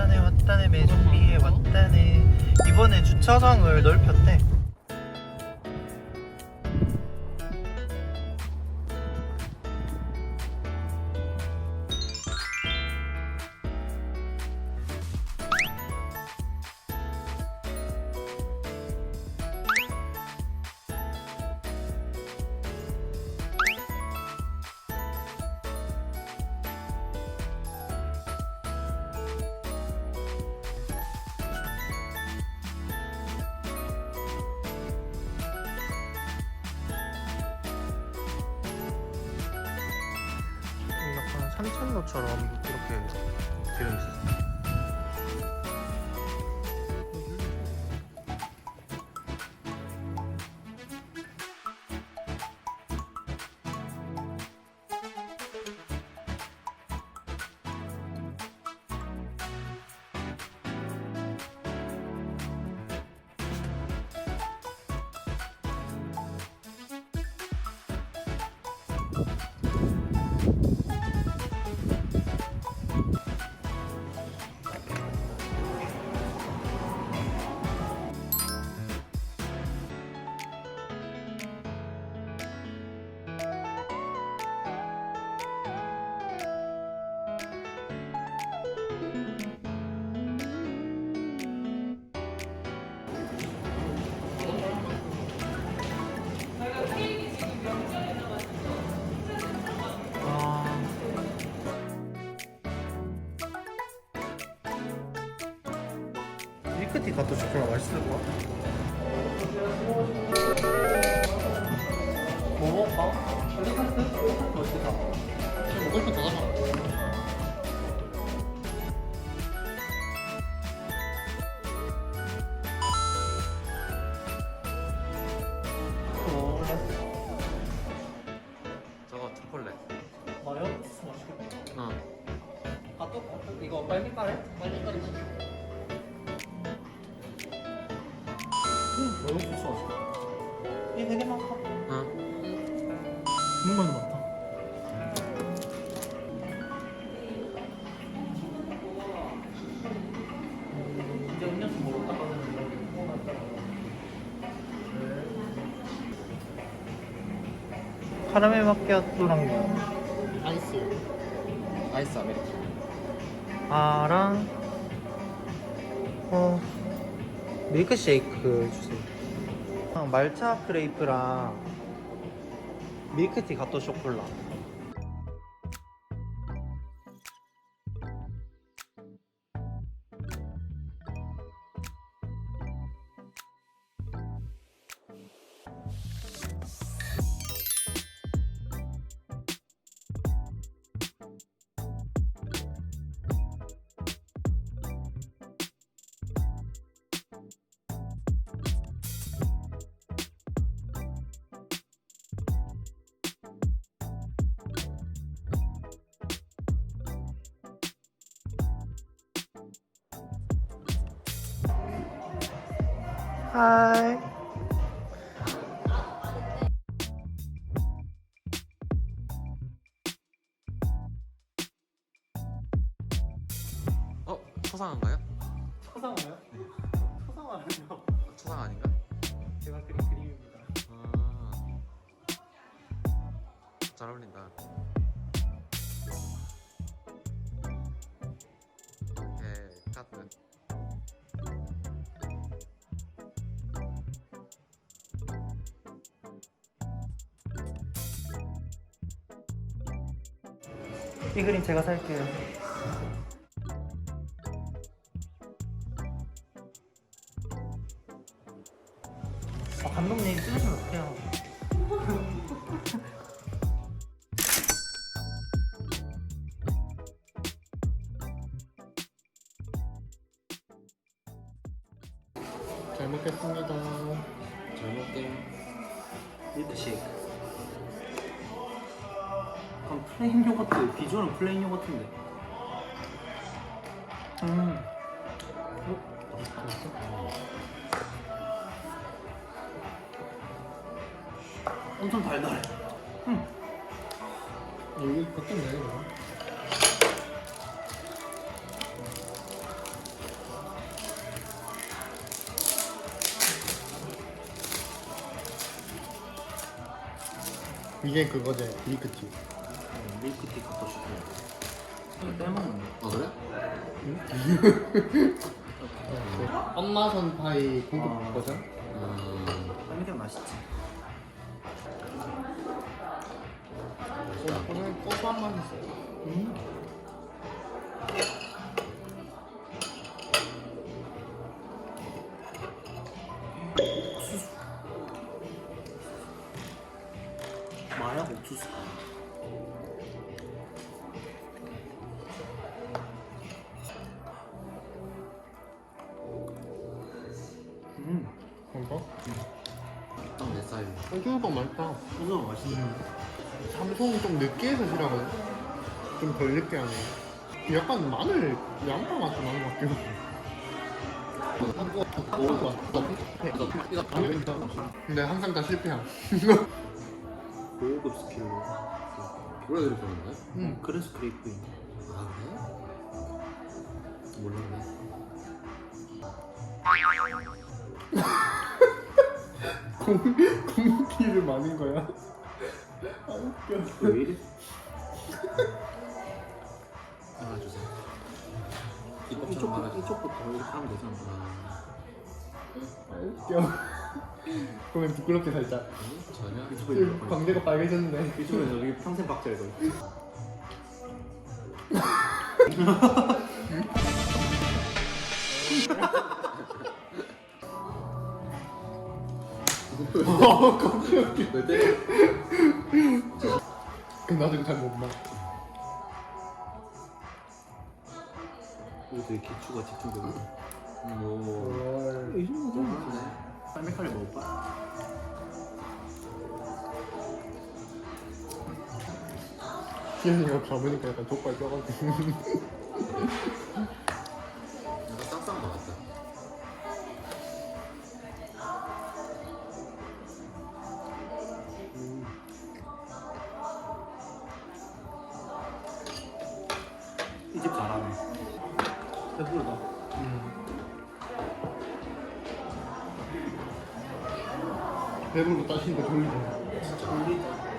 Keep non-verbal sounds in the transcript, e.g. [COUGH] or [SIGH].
왔다네 왔다네 매점비에 왔다네. 이번에 주차장을 넓혔대 산책로처럼 이렇게 되어 있어요. 아... 밀크티 가또 초콜릿 맛있을 것 같아 뭐 먹을까? 찰리카트? 맛있겠다 지금 먹고 싶은 거 사자 어, 저거 초콜릿. 마요? 맛있겠다 어. 아, 또? 이거 빨리 까래? 많다 응. 정말 많다 이제 음료수 닦아주는 카라멜 마키아토랑 뭐 아이스. 아이스 아메리카노. 아랑 어 밀크쉐이크 주세요. 아, 말차 크레이프랑 밀크티 가또 쇼콜라. 하이. 어? 초상한가요? 초상화요? 초상화는요? 초상 아닌가? 제가 그린 그림입니다. 아. 잘 어울린다. 이 그림 제가 살게요. 아, 감독님 찍으시면 어떡해요? 잘 먹겠습니다. 잘 먹게요. 밀크쉐이크. 약간 플레인 요거트 비주얼은 플레인 요거트인데. 음. 엄청 달달해. 음. 여기 밖에 내야 이게 그거지 밀크티. 밀크티 갖다 주고 빼먹는 아 그래? [LAUGHS] 엄마 손 파이 고급 아. 버전? 음. 삼겹 맛있지. 오늘 고소한 맛이 있어요. 음. 마약 옥수수 딱내 스타일. 오징어밥 맛있다 우선 맛있지 삼성이 좀 느끼해서 싫어하거든 좀 덜 느끼하네 약간 마늘 양파 맛도 나는 것 같기도 하고 근데 항상 다 실패함 [LAUGHS] 고급 원래 그렇게 하는 거야? 음. 그래서 그레이프인 아 그래? 몰랐네. [LAUGHS] 공기를 많은 거야 아 웃겨 왜 이래? 말아주세요. 이법처럼 이쪽, 말아주세요. 이쪽부터 이렇게 하면 되잖아 아 웃겨 그러면 부끄럽게 살짝 음, 전혀. 지금 광대가 빨개졌네 이쪽에서 여기 평생 박자에 걸 [LAUGHS] 왜 때려? 나도 이거 잘못 봐 이거 되게 기초가 집중되고 뭐. 이 정도면 쌀매칼리 먹을까? 기현이가 가보니까 약간 족발 껴가지고 [LAUGHS] 이 집 잘하네 배부르다. 배부르고 따시니까 졸리네 졸리다